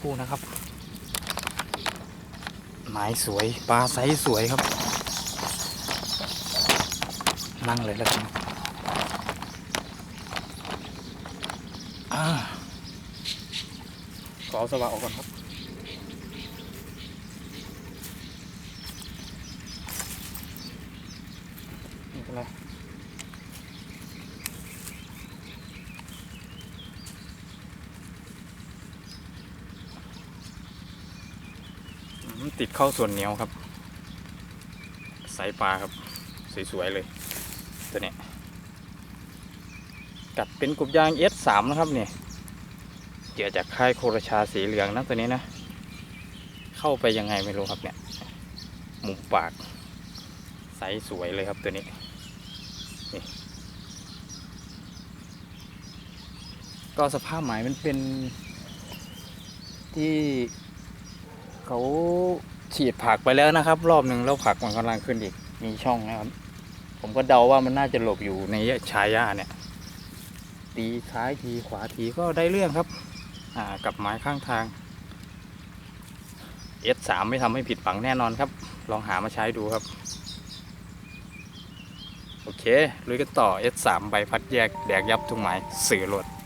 ครู่นะครับไม้สวยปลาไซส์สวยครับ นั่งเลยแล้วกันอ่าขอเอาสว่างออกก่อนครับ ไม่เป็นไรอืม ติดเข้าส่วนเหนียวครับ สายปลาครับ สวยๆเลย ตัวนี้ กัดเป็นกลุ่มยาง S3 นะครับเนี่ยเกี่ยวจากค่ายโครชาสีเหลืองนะตัวนี้นะ เข้าไปยังไงไม่รู้ครับเนี่ยมุมปากไซส์สวยเลยครับตัวนี้นี่ก็สภาพหมายมันเป็นที่ เขาฉีดผักไปแล้วนะครับ รอบหนึ่งแล้วผักมันกำลังขึ้นอีกมีช่องนะครับ ผมก็เดาว่ามันน่าจะหลบอยู่ในชายหญ้าเนี่ย ตีซ้ายทีขวาทีก็ได้เรื่องครับ อ่ากับไม้ข้างทาง S3 ไม่ทำให้ผิดหวังแน่นอนครับ ลองหามาใช้ดูครับ โอเคลุยกันต่อ S3 ใบพัดแยกแดกยับทุกหมายสื่อรถโ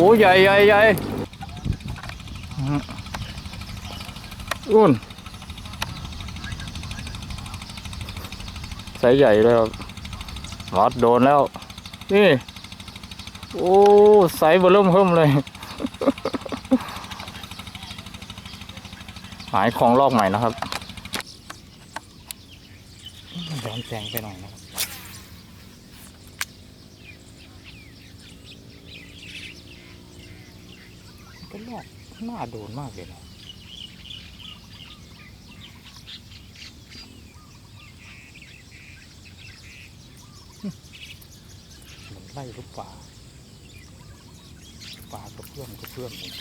อ้ใหญ่ใหญ่ใหญ่อุ่นไซส์ใหญ่เลยครับวัดโดนแล้ว นี่ โอ้ไซส์เบอร์เริ่มเพิ่มเลยหมายของลอกใหม่นะครับย้อนแสงไปหน่อยนะครับ ก็ลอกหน้าโดนมากเลยนะมันไล่ลูกป่าป่ากระเพื่อมกระเพื่อมเลย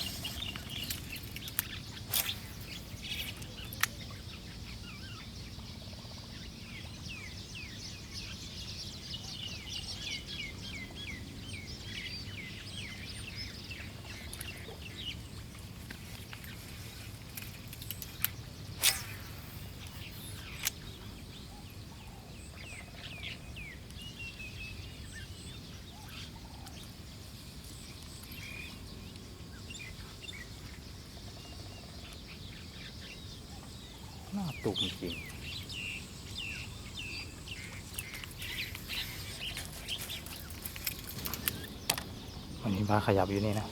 ตุกจริงวันนี้บ้าขยับอยู่นี่นะ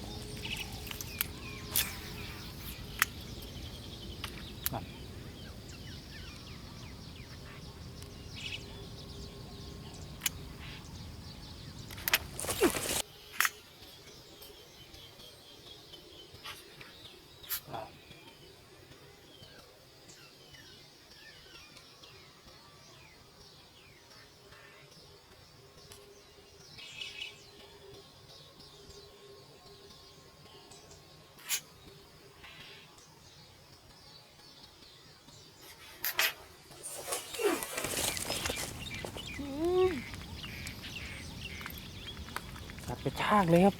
ระชากเลยครับ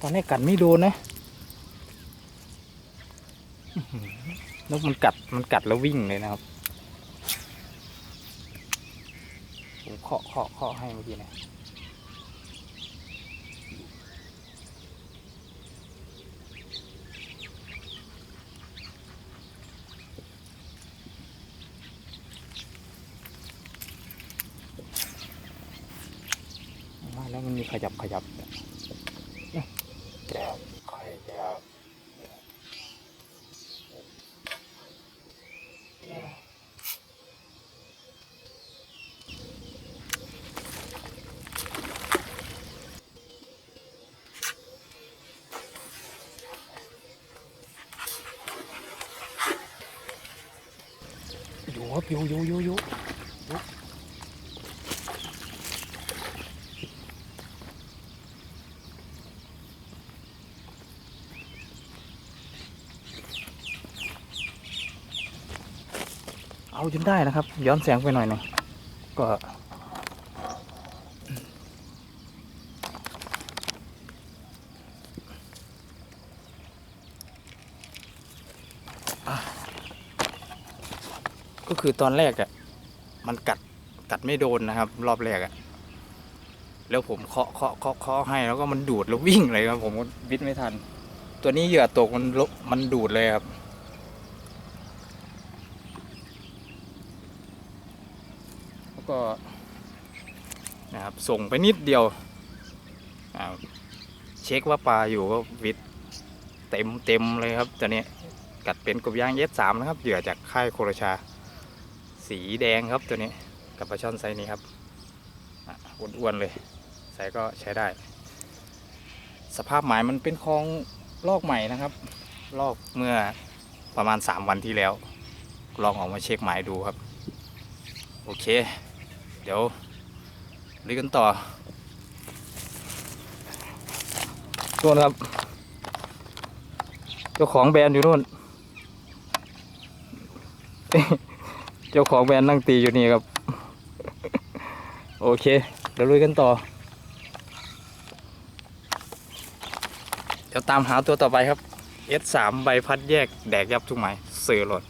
ตอนนี้กัดไม่โดนนะนกมันกัดมันกัดแล้ววิ่งเลยนะครับผมเคาะเคาะเคาะให้เมื่อกี้นะ แล้วมันมีขยับขยับขยับอยู่ครับอยู่อยู่อยู่อยู่ เอาจนได้นะครับ ย้อนแสงไปหน่อยหนึ่งก็ก็คือตอนแรกอะ่ะมันกัดกัดไม่โดนนะครับ รอบแรกอะ่ะแล้วผมเคาะเคาะเคาะเคาะให้แล้วก็มันดูดแล้ววิ่งเลยครับ ผมวิทไม่ทัน ตัวนี้เหยื่อตกมันมันดูดเลยครับ แล้วก็นะครับ ส่งไปนิดเดียวเช็คว่าปลาอยู่ก็วิทย์เต็มเต็มเลยครับตัวนี้กัดเป็นกบย่างเอสสามนะครับเหยื่อจากค่ายโครชา สีแดงครับตัวนี้กับปลาช่อนไซนี้ครับอ้วนๆเลยไซส์ก็ใช้ได้ สภาพหมายมันเป็นคลองลอกใหม่นะครับ ลอกเมื่อประมาณ 3 วันที่แล้ว ลองออกมาเช็คหมายดูครับ โอเค เดี๋ยว ลุยกันต่อตัวนะครับ เจ้าของแบรนด์อยู่นู่น เจ้าของแบรนด์นั่งตีอยู่นี่ครับ โอเค เดี๋ยวลุยกันต่อ เดี๋ยวตามหาตัวต่อไปครับ S3 ใบพัดแยกแดกยับทุกหมายเสือหลด